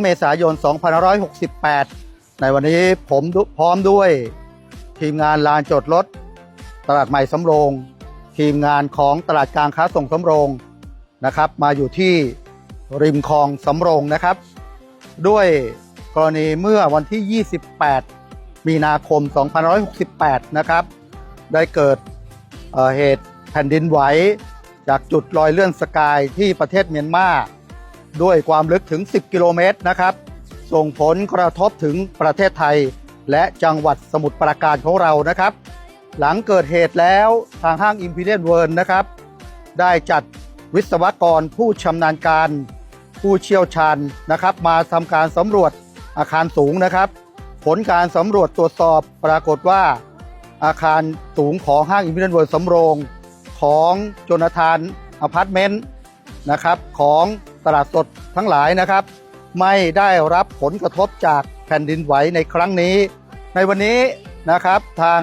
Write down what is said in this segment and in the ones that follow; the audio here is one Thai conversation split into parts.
เมษายน 2568 ในวันนี้ผมพร้อมด้วย ทีมงานลานจดรถ ตลาดใหม่สำโรง ทีมงานของตลาดกลางค้าส่งสำโรงนะครับ มาอยู่ที่ริมคลองสำโรงนะครับ ด้วยกรณีเมื่อวันที่ 28 มีนาคม 2568 นะครับ ได้เกิดเเหตุแผ่นดินไหว จากจุดลอยเลื่อนสกายที่ประเทศเมียนมา ด้วยความลึกถึง 10 กิโลเมตรนะครับ ส่งผลกระทบถึงประเทศไทย และจังหวัดสมุทรปราการของเรานะครับ หลังเกิดเหตุแล้วทางห้าง Imperial World นะครับ ได้จัดวิศวกรผู้ชำนาญการ ผู้เชี่ยวชาญนะครับ มาทำการสำรวจอาคารสูงนะครับ ผลการสำรวจตรวจสอบปรากฏว่า อาคารสูงของห้าง Imperial World สำโรงของโจนาธานอพาร์ตเมนต์นะครับของ ตลาดสดทั้งหลายนะครับ ไม่ได้รับผลกระทบจากแผ่นดินไหวในครั้งนี้ ในวันนี้นะครับทาง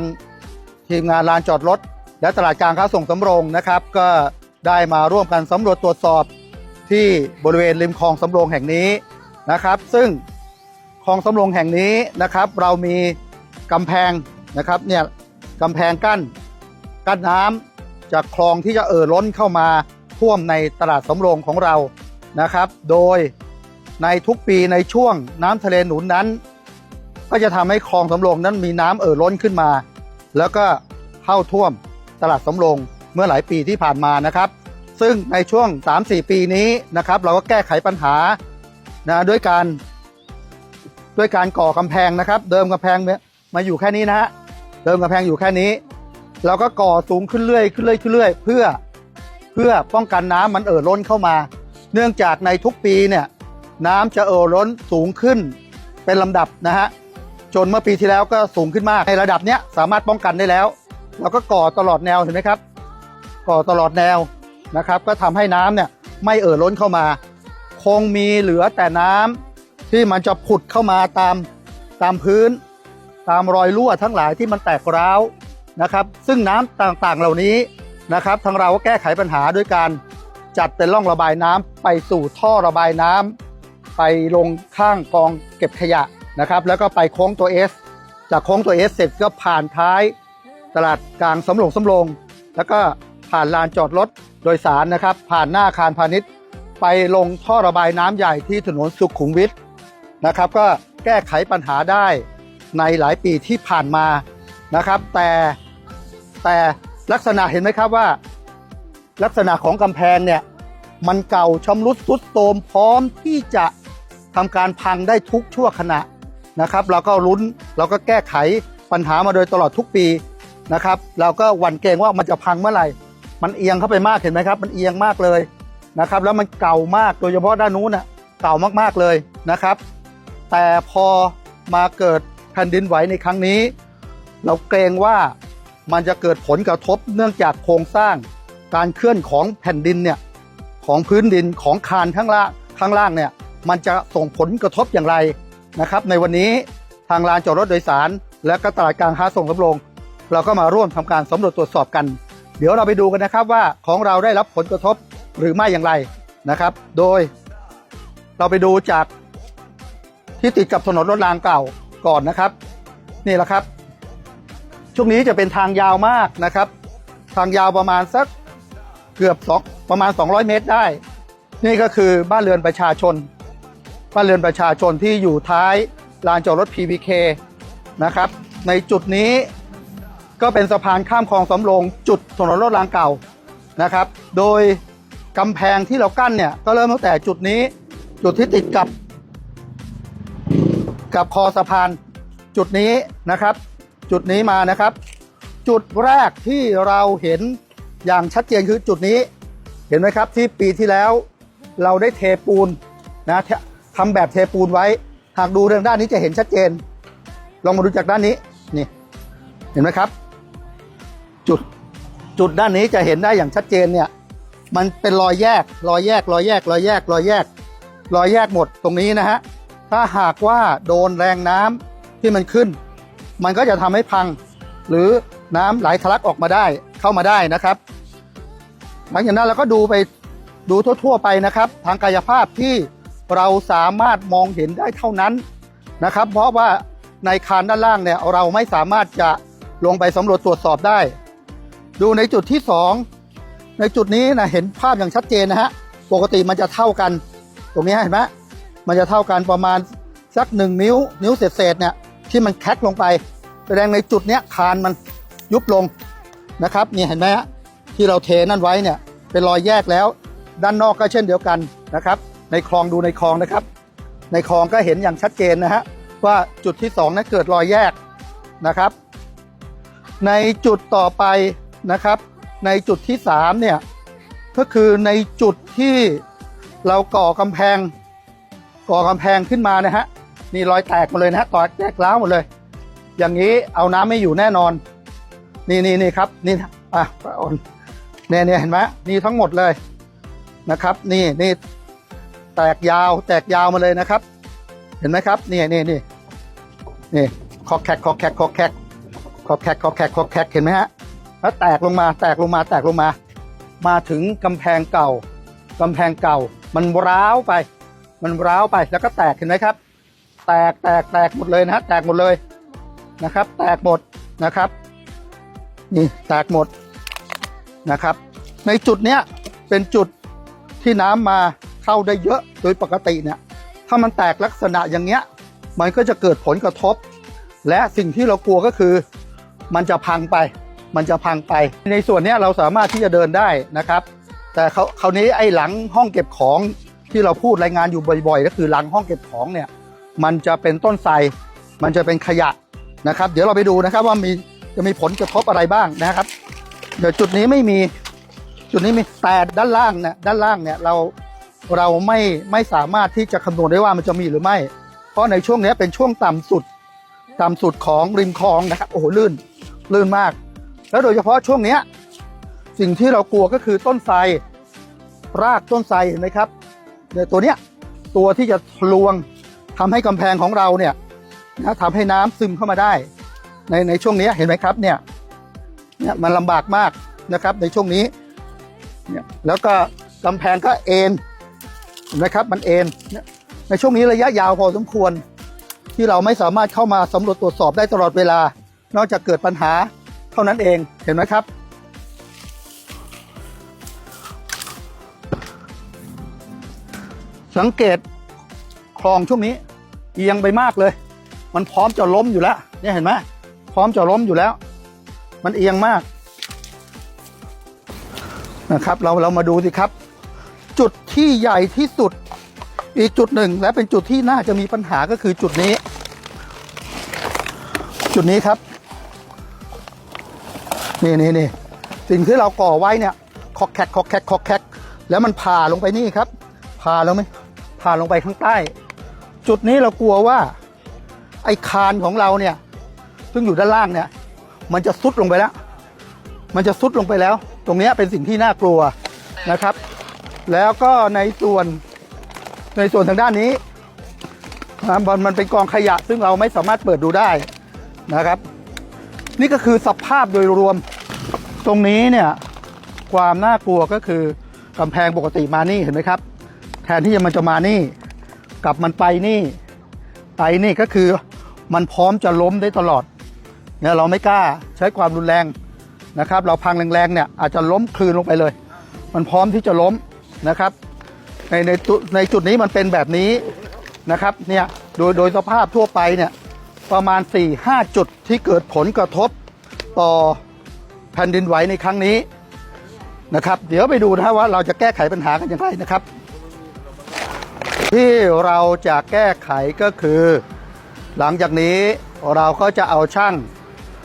ทีมงานลานจอดรถ และตลาดกลางค้าส่งสำโรงนะครับ ก็ได้มาร่วมกันสำรวจตรวจสอบที่บริเวณริมคลองสำโรงแห่งนี้นะครับ ซึ่งคลองสำโรงแห่งนี้นะครับ เรามีกำแพงนะครับเนี่ยกำแพงกั้นกั้นน้ำจากคลองที่จะเอ่อล้นเข้ามาท่วมในตลาดสำโรงของเรา นะครับ โดยในทุกปีในช่วงน้ำทะเลหนุนนั้น ก็จะทำให้คลองสำโรงนั้นมีน้ำเอ่อล้นขึ้นมา แล้วก็เข้าท่วมตลาดสำโรงเมื่อหลายปีที่ผ่านมานะครับ ซึ่งในช่วง 3-4 ปีนี้นะครับ เราก็แก้ไขปัญหานะด้วยการด้วยการก่อกำแพงนะครับ เดิมกำแพงมาอยู่แค่นี้นะฮะเดิมกำแพงอยู่แค่นี้เราก็ก่อสูงขึ้นเรื่อยขึ้นเรื่อยขึ้นเรื่อยเพื่อเพื่อป้องกันน้ำมันเอ่อล้นเข้ามา เนื่องจากในทุกปีเนี่ยน้ำจะเอ่อล้นสูงขึ้นเป็นลำดับนะฮะจนเมื่อปีที่แล้วก็สูงขึ้นมากในระดับเนี้ยสามารถป้องกันได้แล้ว เราก็ก่อตลอดแนวเห็นไหมครับ ก่อตลอดแนวนะครับ ก็ทำให้น้ำเนี่ยไม่เอ่อล้นเข้ามา คงมีเหลือแต่น้ำที่มันจะผุดเข้ามาตามตามพื้น ตามรอยรั่วทั้งหลายที่มันแตกร้าวนะครับ ซึ่งน้ำต่างๆเหล่านี้นะครับ ทางเราก็แก้ไขปัญหาด้วยการ จัดเป็นร่องระบายน้ำไปสู่ท่อระบายน้ำไปลงข้างกองเก็บขยะนะครับ แล้วก็ไปโค้งตัว S จากโค้งตัว S เสร็จก็ผ่านท้ายตลาดกลางสำโรงสำโรงแล้วก็ผ่านลานจอดรถโดยสารนะครับ ผ่านหน้าอาคารพาณิชย์ ไปลงท่อระบายน้ำใหญ่ที่ถนนสุขุมวิทนะครับ ก็แก้ไขปัญหาได้ในหลายปีที่ผ่านมานะครับ แต่แต่ลักษณะเห็นไหมครับว่า ลักษณะของกำแพงเนี่ย มันเก่าชำรุดทรุดโทรมพร้อมที่จะทำการพังได้ทุกชั่วขณะนะครับ เราก็ลุ้นเราก็แก้ไขปัญหามาโดยตลอดทุกปีนะครับ เราก็หวั่นเกรงว่ามันจะพังเมื่อไหร่ มันเอียงเข้าไปมากเห็นไหมครับ มันเอียงมากเลยนะครับ แล้วมันเก่ามากโดยเฉพาะด้านนู้นน่ะเก่ามากๆเลยนะครับ แต่พอมาเกิดแผ่นดินไหวในครั้งนี้ เราเกรงว่ามันจะเกิดผลกระทบเนื่องจากโครงสร้างการเคลื่อนของแผ่นดินเนี่ย ของพื้นดินของคานข้างล่างข้างล่างเนี่ยมันจะส่งผลกระทบอย่างไรนะครับ ในวันนี้ทางลานจอดรถโดยสาร และก็ตลาดกลางค้าส่งสำโรงเราก็มาร่วมทำการสำรวจตรวจสอบกัน เดี๋ยวเราไปดูกันนะครับว่าของเราได้รับผลกระทบหรือไม่อย่างไรนะครับ โดย เราไปดูจากที่ติดกับถนนรถรางเก่าก่อนนะครับ นี่แหละครับ ช่วงนี้จะเป็นทางยาวมากนะครับ ทางยาวประมาณสัก เกือบสองประมาณ 200 เมตรได้ นี่ก็คือบ้านเรือนประชาชน บ้านเรือนประชาชนที่อยู่ท้ายลานจอดรถ PBK นะครับ ในจุดนี้ก็เป็นสะพานข้ามคลองสำโรงจุดถนนรถรางเก่านะครับ โดยกำแพงที่เรากั้นเนี่ย ก็เริ่มตั้งแต่จุดนี้จุดที่ติดกับ กับคอสะพานจุดนี้นะครับ จุดนี้มานะครับ จุดแรกที่เราเห็น อย่างชัดเจนคือจุดนี้ เห็นไหมครับที่ปีที่แล้ว เราได้เทปูนนะทำแบบเทปูนไว้ หากดูทางด้านนี้จะเห็นชัดเจน ลองมาดูจากด้านนี้นี่ เห็นไหมครับ จุดจุดด้านนี้จะเห็นได้อย่างชัดเจนเนี่ย มันเป็นรอยแยก รอยแยก รอยแยก รอยแยก รอยแยก รอยแยกหมดตรงนี้นะฮะ ถ้าหากว่าโดนแรงน้ำที่มันขึ้น มันก็จะทำให้พัง หรือน้ำไหลทะลักออกมาได้ เข้ามาได้นะครับ หลังจากนั้นเราก็ดูไปดูทั่ว ๆ ไปนะครับ ทางกายภาพที่เราสามารถมองเห็นได้เท่านั้นนะครับ เพราะว่าในคานด้านล่างเนี่ยเราไม่สามารถจะลงไปสำรวจตรวจสอบได้ ดูในจุดที่สองในจุดนี้นะเห็นภาพอย่างชัดเจนนะฮะปกติมันจะเท่ากัน ตรงนี้เห็นไหมมันจะเท่ากันประมาณสักหนึ่งนิ้ว นิ้วเศษๆเนี่ยที่มันแคกลงไป แสดงในจุดเนี้ยคานมันยุบลง นะครับนี่เห็นไหมฮะที่เราเทนั่นไว้เนี่ยเป็นรอยแยกแล้ว ด้านนอกก็เช่นเดียวกันนะครับ ในคลองดูในคลองนะครับ ในคลองก็เห็นอย่างชัดเจนนะฮะว่าจุดที่สองนั้นเกิดรอยแยกนะครับ ในจุดต่อไปนะครับ ในจุดที่สามเนี่ยก็คือในจุดที่เราก่อกำแพง ก่อกำแพงขึ้นมานะฮะนี่รอยแตกหมดเลยนะฮะต่อแตกร้าวหมดเลย อย่างนี้เอาน้ำไม่อยู่แน่นอน นี่นี่นี่ครับนี่นะอะป้าออนเนี่ยเนี่ยเห็นไหมนี่ทั้งหมดเลยนะครับ นี่นี่แตกยาวแตกยาวมาเลยนะครับ เห็นไหมครับนี่นี่นี่นี่คอกแคกคอกแคกคอกแคกคอกแคกคอกแคกคอกแคกเห็นไหมฮะแล้วแตกลงมาแตกลงมาแตกลงมา มาถึงกำแพงเก่ากำแพงเก่า มันร้าวไป มันร้าวไปแล้วก็แตกเห็นไหมครับ แตกแตกแตกหมดเลยนะฮะแตกหมดเลยนะครับ แตกหมดนะครับ นี่แตกหมดนะครับ ในจุดเนี้ยเป็นจุดที่น้ำมาเข้าได้เยอะโดยปกติเนี่ยถ้ามันแตกลักษณะอย่างเงี้ย มันก็จะเกิดผลกระทบ และสิ่งที่เรากลัวก็คือ มันจะพังไป มันจะพังไป ในส่วนเนี้ยเราสามารถที่จะเดินได้นะครับ แต่เขาคราวนี้ไอ้หลังห้องเก็บของที่เราพูดรายงานอยู่บ่อยๆ ก็คือหลังห้องเก็บของเนี่ย มันจะเป็นต้นไทรมันจะเป็นขยะนะครับ เดี๋ยวเราไปดูนะครับว่ามี จะมีผลกระทบอะไรบ้างนะครับ เดี๋ยวจุดนี้ไม่มีจุดนี้มีแต่ด้านล่างเนี่ยด้านล่างเนี่ยเราเราไม่ไม่สามารถที่จะคำนวณได้ว่ามันจะมีหรือไม่ เพราะในช่วงนี้เป็นช่วงต่ำสุดต่ำสุดของริมคลองนะครับโอ้โหลื่นลื่นมาก แล้วโดยเฉพาะช่วงเนี้ยสิ่งที่เรากลัวก็คือต้นไทรรากต้นไทรเห็นไหมครับเนี่ยตัวเนี้ยตัวที่จะทะลวงทำให้กำแพงของเราเนี่ยนะทำให้น้ำซึมเข้ามาได้ ในในช่วงนี้เห็นไหมครับเนี่ยเนี่ยมันลำบากมากนะครับ ในช่วงนี้เนี่ยแล้วก็กำแพงก็เอ็นเห็นไหมครับมันเอ็นในช่วงนี้ระยะยาวพอสมควร ที่เราไม่สามารถเข้ามาสำรวจตรวจสอบได้ตลอดเวลา นอกจากเกิดปัญหาเท่านั้นเองเห็นไหมครับสังเกตคลองช่วงนี้เอียงไปมากเลย มันพร้อมจะล้มอยู่แล้วเนี่ยเห็นไหม ร้อมจะล้มอยู่แล้ว มันเอียงมากนะครับ เราเรามาดูสิครับ จุดที่ใหญ่ที่สุด อีกจุดหนึ่ง และเป็นจุดที่น่าจะมีปัญหาก็คือจุดนี้ จุดนี้ครับ นี่นี่นี่สิ่งที่เราก่อไว้เนี่ยคอกแคกคอกแคกคอกแคกแล้วมันผ่าลงไปนี่ครับ ผ่าลงไหมผ่าลงไปข้างใต้ จุดนี้เรากลัวว่า ไอ้คานของเราเนี่ย ซึ่งอยู่ด้านล่างเนี่ย มันจะซุดลงไปแล้ว มันจะซุดลงไปแล้ว ตรงนี้เป็นสิ่งที่น่ากลัวนะครับ แล้วก็ในส่วนในส่วนทางด้านนี้นะมันมันเป็นกองขยะ ซึ่งเราไม่สามารถเปิดดูได้นะครับ นี่ก็คือสภาพโดยรวม ตรงนี้เนี่ยความน่ากลัวก็คือกำแพงปกติมานี่เห็นไหมครับ แทนที่จะมันจะมานี่กลับมันไปนี่ไปนี่ก็คือมันพร้อมจะล้มได้ตลอด เนี่ยเราไม่กล้าใช้ความรุนแรงนะครับ เราพังแรงๆเนี่ยอาจจะล้มคลืนลงไปเลย มันพร้อมที่จะล้มนะครับในในจุดในจุดนี้มันเป็นแบบนี้นะครับเนี่ยโดยโดยสภาพทั่วไปเนี่ยประมาณ 4-5 จุดที่เกิดผลกระทบต่อแผ่นดินไหวในครั้งนี้นะครับ เดี๋ยวไปดูนะฮะว่าเราจะแก้ไขปัญหากันอย่างไรนะครับ ที่เราจะแก้ไขก็คือ หลังจากนี้เราก็จะเอาช่าง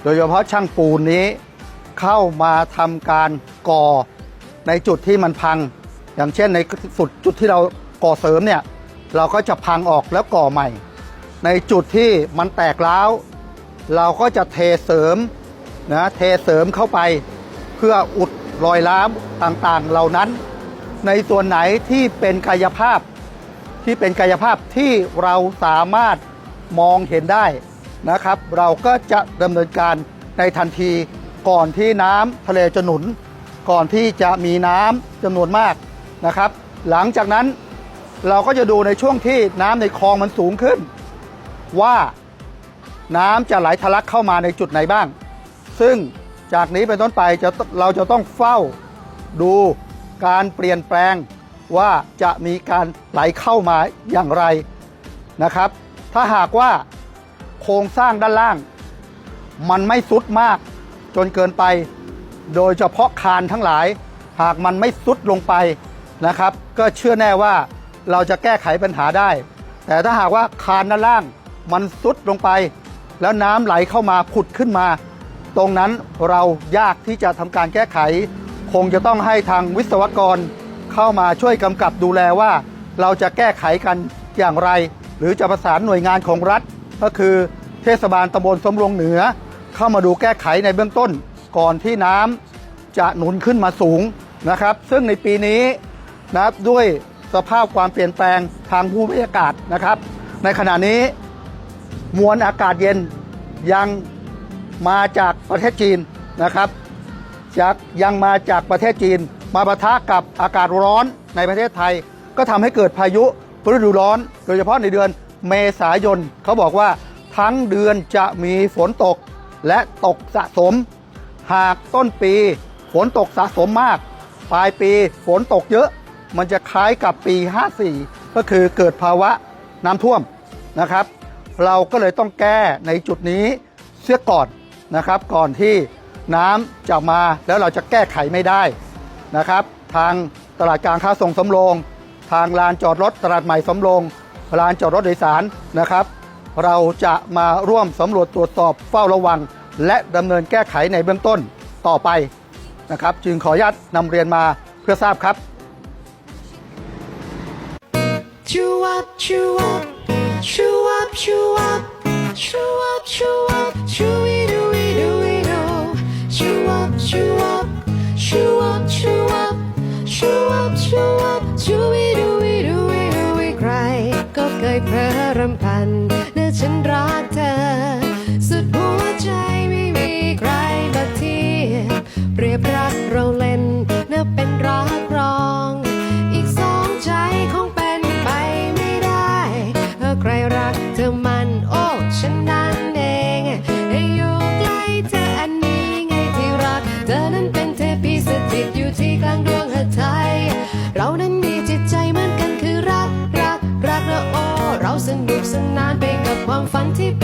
โดยเฉพาะช่างปูนนี้เข้ามาทำการก่อในจุดที่มันพัง อย่างเช่นในสุดจุดที่เราก่อเสริมเนี่ยเราก็จะพังออกแล้วก่อใหม่ ในจุดที่มันแตกร้าวเราก็จะเทเสริมนะเทเสริมเข้าไป เพื่ออุดรอยร้าวต่างๆเหล่านั้น ในส่วนไหนที่เป็นกายภาพที่เป็นกายภาพที่เราสามารถมองเห็นได้ นะครับ เราก็จะดำเนินการในทันทีก่อนที่น้ำทะเลจะหนุน ก่อนที่จะมีน้ำจำนวนมากนะครับ หลังจากนั้นเราก็จะดูในช่วงที่น้ำในคลองมันสูงขึ้น ว่าน้ำจะไหลทะลักเข้ามาในจุดไหนบ้าง ซึ่งจากนี้เป็นต้นไปจะเราจะต้องเฝ้าดูการเปลี่ยนแปลงว่าจะมีการไหลเข้ามาอย่างไรนะครับ ถ้าหากว่า โครงสร้างด้านล่าง มันไม่สุดมากจนเกินไป โดยเฉพาะคานทั้งหลาย หากมันไม่สุดลงไปนะครับ ก็เชื่อแน่ว่าเราจะแก้ไขปัญหาได้ แต่ถ้าหากว่าคานด้านล่างมันสุดลงไป แล้วน้ำไหลเข้ามาผุดขึ้นมา ตรงนั้นเรายากที่จะทำการแก้ไข คงจะต้องให้ทางวิศวกรเข้ามาช่วยกำกับดูแลว่า เราจะแก้ไขกันอย่างไร หรือจะประสานหน่วยงานของรัฐ ก็คือเทศบาลตำบลสมรงเหนือ เข้ามาดูแก้ไขในเบื้องต้น ก่อนที่น้ำจะหนุนขึ้นมาสูงนะครับ ซึ่งในปีนี้นะครับด้วยสภาพความเปลี่ยนแปลงทางภูมิอากาศนะครับ ในขณะนี้มวลอากาศเย็นยังมาจากประเทศจีนนะครับจากยังมาจากประเทศจีน มาปะทะกับอากาศร้อนในประเทศไทย ก็ทำให้เกิดพายุฤดูร้อน โดยเฉพาะในเดือน เมษายนเขาบอกว่าทั้งเดือนจะมีฝนตกและตกสะสม หากต้นปีฝนตกสะสมมาก ปลายปีฝนตกเยอะ มันจะคล้ายกับปี 54 ก็คือเกิดภาวะน้ำท่วมนะครับ เราก็เลยต้องแก้ในจุดนี้เสียก่อนนะครับ ก่อนที่น้ำจะมาแล้วเราจะแก้ไขไม่ได้นะครับ ทางตลาดกลางค้าส่งสำโรง ทางลานจอดรถตลาดใหม่สำโรง ลานจอดรถโดยสารนะครับ เราจะมาร่วมสำรวจตรวจสอบเฝ้าระวัง และดำเนินแก้ไขในเบื้องต้นต่อไปนะครับ จึงขออนุญาตนำเรียนมาเพื่อทราบครับ Chew up, chew up, chew up, chew up, chew up, chew up, chewy dooey dooey doo. Chew up, chew up, chew up, chew up, chew up, chew up, chewy dooey ยเพลอรำพันเนื้อฉันรัก ความฝันที่